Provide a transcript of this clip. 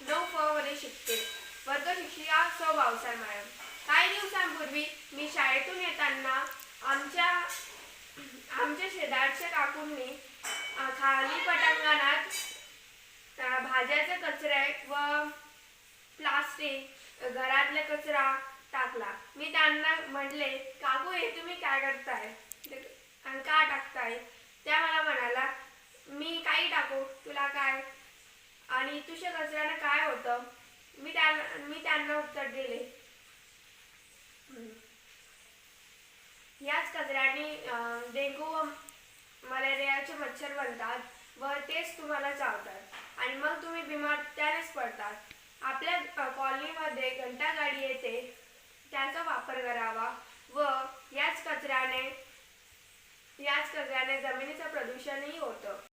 नऊ फ मध्ये शिकते. वर्ग शिक्षिका सौ भावसार मॅडम. काही दिवसांपूर्वी मी शाळेतून येताना आमच्या आमच्या शेजारच्या काकूंनी खाली पटांगणात भाज्याचा कचरा व प्लास्टिक घरातला कचरा टाकला. मी त्यांना म्हटले काकू हे तुम्ही काय करताय? आणि का टाकताय? त्या मला म्हणाला मी काही टाकू. तुला काय आणि तुझ्या कचऱ्यानं काय होतं? मी त्यांना मी त्यांना उत्तर दिले. याच कचऱ्याने डेंगू व मलेरियाचे मच्छर बनतात व तेच तुम्हाला चावतात. आणि मग तुम्ही बिमार त्यानेच पडतात. आपल्या अ, कॉलनीमध्ये घंटागाडी येते. त्याचा वापर करावा व याच कचऱ्याने याच कचऱ्याने जमिनीचं प्रदूषणही होतं.